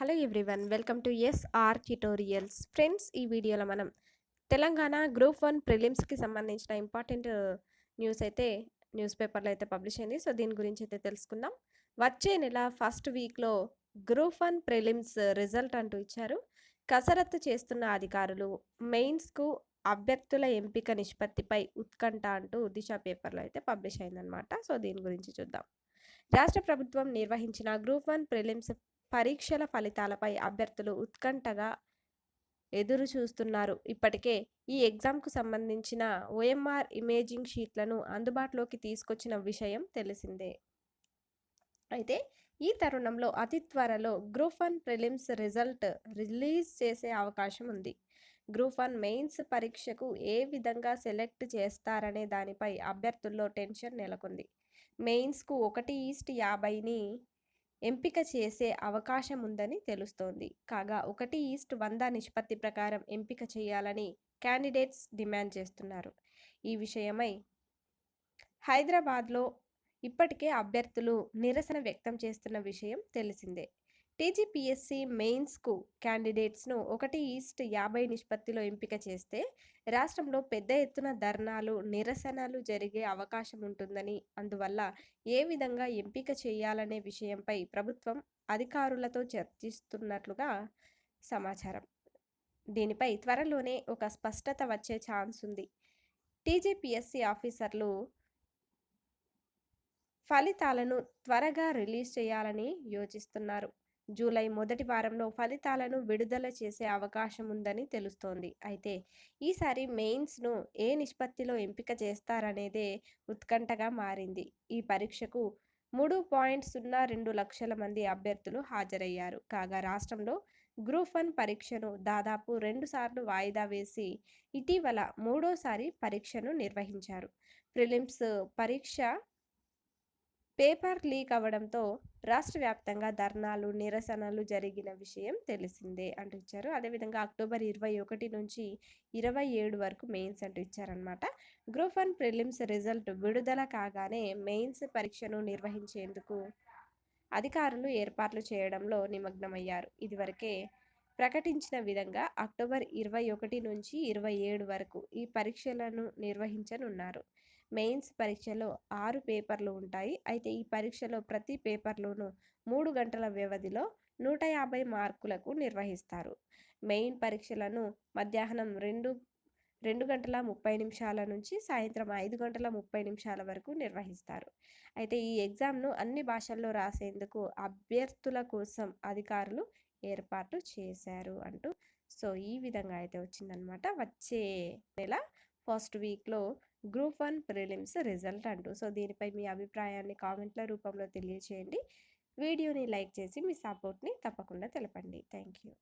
Hello everyone welcome to S R tutorials friends ఈ వీడియోలో మనం తెలంగాణ గ్రూప్ వన్ ప్రిలిమ్స్కి సంబంధించిన ఇంపార్టెంట్ న్యూస్ అయితే న్యూస్ పేపర్లో అయితే పబ్లిష్ అయింది. సో దీని గురించి అయితే తెలుసుకుందాం. వచ్చే నెల ఫస్ట్ వీక్లో గ్రూప్ వన్ ప్రిలిమ్స్ రిజల్ట్ అంటూ ఇచ్చారు. కసరత్తు చేస్తున్న అధికారులు మెయిన్స్కు అభ్యర్థుల ఎంపిక నిష్పత్తిపై ఉత్కంఠ అంటూ దిశ పేపర్లో అయితే పబ్లిష్ అయిందనమాట సో దీని గురించి చూద్దాం. రాష్ట్ర ప్రభుత్వం నిర్వహించిన గ్రూప్ వన్ ప్రిలిమ్స్ పరీక్షల ఫలితాలపై అభ్యర్థులు ఉత్కంఠగా ఎదురు చూస్తున్నారు. ఇప్పటికే ఈ ఎగ్జామ్కు సంబంధించిన ఓఎంఆర్ ఇమేజింగ్ షీట్లను అందుబాటులోకి తీసుకొచ్చిన విషయం తెలిసిందే. అయితే ఈ తరుణంలో అతి త్వరలో group one prelims result release చేసే అవకాశం ఉంది. గ్రూప్ వన్ మెయిన్స్ పరీక్షకు ఏ విధంగా సెలెక్ట్ చేస్తారనే దానిపై అభ్యర్థుల్లో టెన్షన్ నెలకొంది. మెయిన్స్కు ఒకటి ఈస్ట్ యాభైని ఎంపిక చేసే అవకాశం ఉందని తెలుస్తోంది. కాగా ఒకటి ఈస్ట్ వంద నిష్పత్తి ప్రకారం ఎంపిక చేయాలని క్యాండిడేట్స్ డిమాండ్ చేస్తున్నారు. ఈ విషయమై హైదరాబాద్లో ఇప్పటికే అభ్యర్థులు నిరసన వ్యక్తం చేస్తున్న విషయం తెలిసిందే. టీజీపీఎస్సీ మెయిన్స్కు క్యాండిడేట్స్ను ఒకటి ఈస్ట్ యాభై నిష్పత్తిలో ఎంపిక చేస్తే రాష్ట్రంలో పెద్ద ఎత్తున ధర్నాలు నిరసనలు జరిగే అవకాశం ఉంటుందని అందువల్ల ఏ విధంగా ఎంపిక చేయాలనే విషయంపై ప్రభుత్వం అధికారులతో చర్చిస్తున్నట్లుగా సమాచారం. దీనిపై త్వరలోనే ఒక స్పష్టత వచ్చే ఛాన్స్ ఉంది. టీజీపీఎస్సీ ఆఫీసర్లు ఫలితాలను త్వరగా రిలీజ్ చేయాలని యోచిస్తున్నారు. జూలై మొదటి వారంలో ఫలితాలను విడుదల చేసే అవకాశం ఉందని తెలుస్తోంది. అయితే ఈసారి మెయిన్స్ను ఏ నిష్పత్తిలో ఎంపిక చేస్తారనేదే ఉత్కంఠగా మారింది. ఈ పరీక్షకు మూడు పాయింట్ సున్నా రెండు లక్షల మంది అభ్యర్థులు హాజరయ్యారు. కాగా రాష్ట్రంలో గ్రూప్ వన్ పరీక్షను దాదాపు రెండుసార్లు వాయిదా వేసి ఇటీవల మూడోసారి పరీక్షను నిర్వహించారు. ప్రిలిమ్స్ పరీక్ష పేపర్ లీక్ అవ్వడంతో రాష్ట్ర వ్యాప్తంగా ధర్నాలు నిరసనలు జరిగిన విషయం తెలిసిందే అంటూ ఇచ్చారు. అదేవిధంగా అక్టోబర్ ఇరవై ఒకటి నుంచి ఇరవై ఏడు వరకు మెయిన్స్ అంటూ ఇచ్చారనమాట గ్రూప్ వన్ ప్రిలిమ్స్ రిజల్ట్ విడుదల కాగానే మెయిన్స్ పరీక్షను నిర్వహించేందుకు అధికారులు ఏర్పాట్లు చేయడంలో నిమగ్నమయ్యారు. ఇదివరకే ప్రకటించిన విధంగా అక్టోబర్ ఇరవై ఒకటి నుంచి ఇరవై ఏడు వరకు ఈ పరీక్షలను నిర్వహించనున్నారు. మెయిన్స్ పరీక్షలో ఆరు పేపర్లు ఉంటాయి. అయితే ఈ పరీక్షలో ప్రతి పేపర్లోనూ మూడు గంటల వ్యవధిలో నూట యాభై మార్కులకు నిర్వహిస్తారు. మెయిన్ పరీక్షలను మధ్యాహ్నం రెండు రెండు గంటల ముప్పై నిమిషాల నుంచి సాయంత్రం ఐదు గంటల ముప్పై నిమిషాల వరకు నిర్వహిస్తారు. అయితే ఈ ఎగ్జామ్ను అన్ని భాషల్లో రాసేందుకు అభ్యర్థుల కోసం అధికారులు ఏర్పాటు చేశారు అంటూ సో ఈ విధంగా అయితే వచ్చిందనమాట. వచ్చే నెల ఫస్ట్ వీక్లో గ్రూప్ వన్ ప్రిలిమ్స్ రిజల్ట్ అంటూ. సో దీనిపై మీ అభిప్రాయాన్ని కామెంట్ల రూపంలో తెలియచేయండి. వీడియోని లైక్ చేసి మీ సపోర్ట్ని తప్పకుండా తెలపండి. Thank you